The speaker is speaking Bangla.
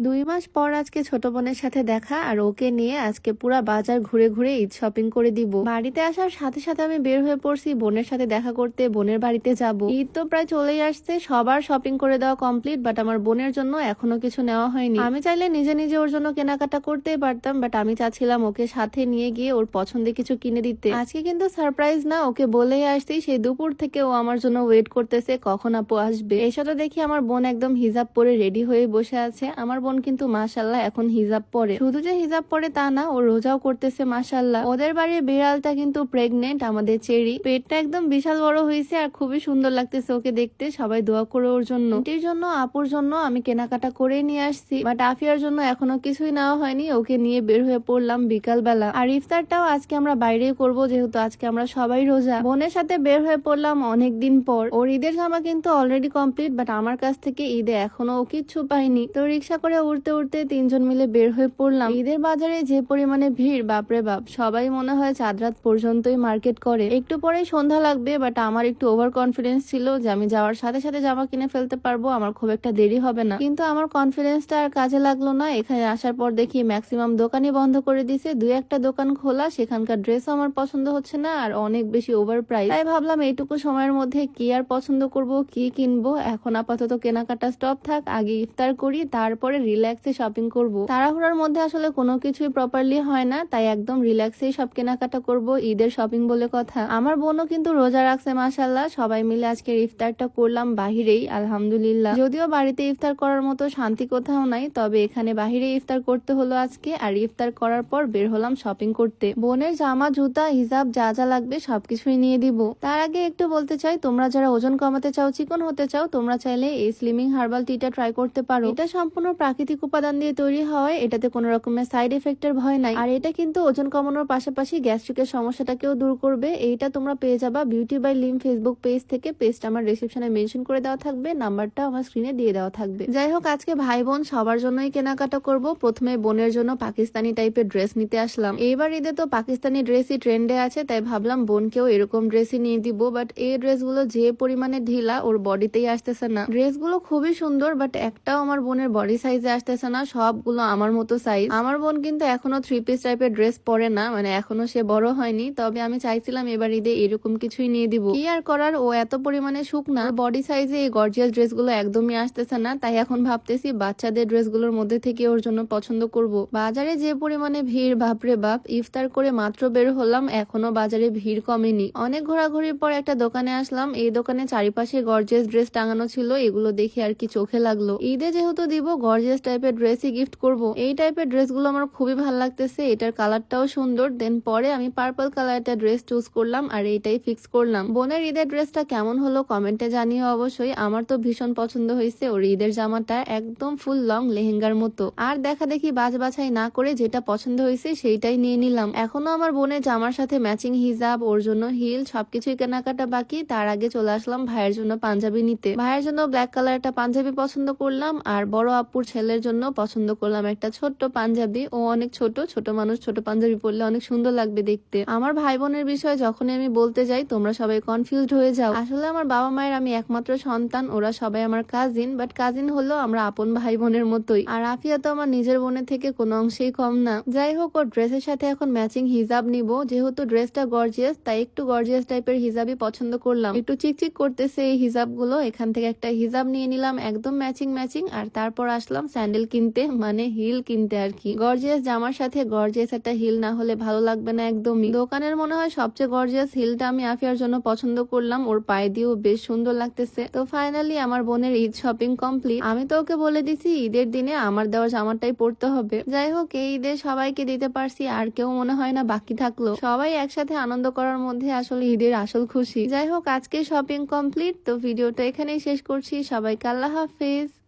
দুই মাস পর আজকে ছোট বোনের সাথে দেখা আর ওকে নিয়ে আজকে পুরা বাজার ঘুরে ঘুরে ঈদ শপিং করে দিব। বাড়িতে আসার সাথে সাথে আমি বের হয়ে পড়ছি বোনের সাথে দেখা করতে, বোনের বাড়িতে যাব। ঈদ তো প্রায় চলেই আসছে, সবার শপিং করে দেওয়া কমপ্লিট, বাট আমার বোনের জন্য এখনও কিছু নেওয়া হয়নি। আমি চাইলে নিজে নিজে ওর জন্য কেনাকাটা করতেই পারতাম, বাট আমি চাচ্ছিলাম ওকে সাথে নিয়ে গিয়ে ওর পছন্দের কিছু কিনে দিতে। আজকে কিন্তু সারপ্রাইজ না, ওকে বলেই আসতেই সেই দুপুর থেকে ও আমার জন্য ওয়েট করতেছে, কখন আপু আসবে? এসে তো দেখি আমার বোন একদম হিজাব পরে রেডি হয়ে বসে আছে। আমার বোন কিন্তু মাশাল্লাহ এখন হিজাব পরে। শুধু যে হিজাব পরে তা না, ও রোজাও করতেছে মাশাল্লাহ। ওদের বাড়ির বিড়ালটা কিন্তু প্রেগনেন্ট আমাদের চেরি। পেটটা একদম বিশাল বড় হয়েছে আর খুবই সুন্দর লাগতেছে ওকে দেখতে। সবাই দোয়া করে ওর জন্য। এটির জন্য, আপুর জন্য আমি কেনাকাটা করে নিয়ে আসছি। বাট আফিয়ার জন্য এখনও কিছুই নেওয়া হয়নি। ওকে নিয়ে বের হয়ে পড়লাম বিকাল বেলা আর ইফতারটাও আজকে আমরা বাইরেই করব, যেহেতু আজকে আমরা সবাই রোজা। বোনের সাথে বের হয়ে পড়লাম অনেক দিন পর। ওর ঈদের জামা কিন্তু অলরেডি কমপ্লিট বাট আমার কাছ থেকে ঈদে এখনও ও কিচ্ছু পাইনি তো রিক্সা করে উঠতে উঠতে তিনজন মিলে বের হয়ে পড়লাম। ঈদের বাজারে যে পরিমাণে ভিড়, বাপরে বাপ, সবাই মনে হয় চাঁদ রাত পর্যন্তই মার্কেট করে। একটু পরে সন্ধ্যা লাগবে বাট আমার একটু ওভার কনফিডেন্স ছিল যে আমি যাওয়ার সাথে সাথে জামা কিনে ফেলতে পারব, আমার খুব একটা দেরি হবে না। কিন্তু আমার কনফিডেন্সটা আর কাজে লাগল না, এখানে আসার পর দেখি ম্যাক্সিমাম দোকানই বন্ধ করে দিছে। দুই একটা দোকান খোলা, সেখানকার ড্রেসও আমার পছন্দ হচ্ছে না, আর অনেক বেশি ওভার প্রাইস তাই ভাবলাম এইটুকু সময়ের মধ্যে কি আর পছন্দ করব, কি কিনবো? এখন আপাতত কেনাকাটা স্টপ থাক, আগে ইফতার করি, তারপরে রিল্যাক্সে শপিং করব। তাড়াহুড়ার মধ্যে আসলে কোনো কিছুই প্রপারলি হয় না, তাই একদম রিল্যাক্সেই সব কেনাকাটা করব, ঈদের শপিং বলে কথা। আমার বোনও কিন্তু রোজা রাখছে মাসাল্লাহ সবাই মিলে আজকে ইফতারটা করলাম বাহিরেই, আলহামদুলিল্লাহ। যদিও বাড়িতে ইফতার করার মতো শান্তি কোথাও নাই, তবে এখানে বাহিরে ইফতার করতে হলো আজকে, আর ইফতার করার পর বের হলাম শপিং করতে। বোনের জামা, জুতা, হিজাব, যা যা লাগবে সবকিছুই নিয়ে দিব। তার আগে একটু বলতে চাই, তোমরা যারা ওজন কমাতে চাও, চিকন হতে চাও, তোমরা চাইলে এই স্লিমিং হার্বাল টিটা ট্রাই করতে পারো। এটা সম্পূর্ণ প্রাকৃতিক উপাদান দিয়ে তৈরি হওয়ায় এটাতে কোনো রকমের সাইড এফেক্টের ভয় নাই। আর এটা কিন্তু ওজন কমানোর পাশাপাশি গ্যাস্ট্রিকের সমস্যাটাকেও দূর করবে। এইটা তোমরা পেয়ে যাবা beauty by Lim Facebook page থেকে। পেজটা আমার রিসেপশনে মেনশন করে দেওয়া থাকবে নাম্বারটা আমার স্ক্রিনে দিয়ে দেওয়া থাকবে। যাই হোক, আজকে ভাই বোন সবার জন্যই কেনাকাটা করব। প্রথমে বোনের জন্য পাকিস্তানি টাইপের ড্রেস নিতে আসলাম। এইবার ঈদে তো পাকিস্তানি ড্রেসই ট্রেন্ডে আছে, তাই ভাবলাম বোনকেও এরকম ড্রেসই নিয়ে দিব। বাট এই ড্রেসগুলো যে পরিমাণে ঢিলা, ওর বডিতেই আসতেছে না। ড্রেসগুলো খুবই সুন্দর বাট একটাও আমার বোনের বডি সাইজে আসতেছে না, সবগুলো আমার মতো সাইজ আমার বোন কিন্তু এখনও থ্রি পিস টাইপের ড্রেস পরে না মানে এখনও সে বড় হয়নি। তবে আমি চাইছিলাম এবার ঈদে এরকম কিছুই নিয়ে দিব। কি আর করার, ও এত পরিমাণে শুকনা বডি সাইজে এই গর্জিয়াস ড্রেসগুলো একদমই আসতেছে না, তাই এখন ভাবতেছি বাচ্চাদের ড্রেসগুলোর মধ্যে থেকে ওর জন্য পছন্দ করব। বাজারে যে পরিমাণে ভিড়, বাপরে বাপ, ইফতার করে মাত্র বের হলাম, এখনও বাজারে ভিড় কমেনি। অনেক ঘোরাঘুরির পর একটা দোকানে আসলাম, এই দোকানে চারিপাশে গর্জিয়াস ড্রেস টাঙানো ছিল, এগুলো দেখে আর কি চোখে লাগল। ঈদে যেহেতু দিব গর্জিয়াস টাইপের ড্রেসই গিফট করব। এই টাইপের ড্রেসগুলো আমার খুবই ভালো লাগতেছে। এটার কালারটাও সুন্দর। দেন পরে আমি পার্পল কালার একটা ড্রেস চুজ করলাম আর এইটাই ফিক্স করলাম। বোনের ঈদের ড্রেসটা কেমন হলো কমেন্টে জানিয়ে অবশ্যই। আমার তো ভীষণ পছন্দ হয়েছে। ওর ঈদের জামাটা একদম ফুল লং লেহেঙ্গার মতো। আর দেখা দেখি বাজ বাছাই না করে যেটা পছন্দ হয়েছে সেইটাই নিয়ে নিলাম। এখনও আমার বোনের জামার সাথে ম্যাচিং হিজাব, ওর জন্য হিল সবকিছুই কেনাকাটা বাকি। তার আগে চলে আসলাম ভাইয়ের জন্য পাঞ্জাবি নিতে। ভাইয়ের জন্য ব্ল্যাক কালার একটা পাঞ্জাবি পছন্দ করলাম। আর বড় আপুর ছেলের জন্য পছন্দ করলাম একটা ছোট্ট পাঞ্জাবি। ও অনেক ছোট ছোট মানুষ, ছোট পাঞ্জাবি পরলে অনেক সুন্দর লাগবে দেখতে। আমার ভাই বোনের বিষয়ে যখনই আমি বলতে যাই, তোমরা সবাই কনফিউজড হয়ে যাও। আসলে আমার বাবা মায়ের আমি একমাত্র সন্তান, ওরা সবাই আমার কাজিন বাট কাজিন হলো আমরা আপন ভাই বোনের মতোই। আর আফিয়া তো আমার নিজের বোনের থেকে কোনো অংশেই কম না। যাই হোক, ওর ড্রেসের সাথে এখন ম্যাচিং হিজাব নিব। যেহেতু ড্রেসটা গর্জিয়াস তাই একটু গর্জিয়াস টাইপের হিজাবই পছন্দ করলাম। একটু চিকচিক করতেছে এই হিজাবগুলো এখান থেকে একটা হিজাব নিয়ে নিলাম, একদম ম্যাচিং ম্যাচিং আর তারপর আসলাম স্যান্ডেল কিনতে মানে হিল কিনতে আর কি। গর্জিয়াস জামার সাথে গর্জিয়াস একটা হিল না হলে ভালো লাগবে না একদমই। দোকানের মনে হয় সবচেয়ে গর্জিয়াস হিলটা আমি আফিয়ার জন্য পছন্দ করলাম। ওর পায়ে দিয়েও বেশ সুন্দর লাগতেছে। তো ফাইনালি আমার বোনের ঈদ শপিং কমপ্লিট আমি তো ওকে বলে দিছি, ঈদের দিনে আমার দেওয়া জামাটাই পরতে হবে। যাই হোক, এই ঈদে সবাইকে দিতে পারছি, আর কেউ মনে হয় না বাকি থাকল। সবাই একসাথে আনন্দ করার মধ্যে আসলে ঈদের আসল খুশি। যাই হোক, আজকে শপিং কমপ্লিট তো ভিডিওটা এখানেই শেষ করছি। সবাইকে আল্লাহ হাফিজ।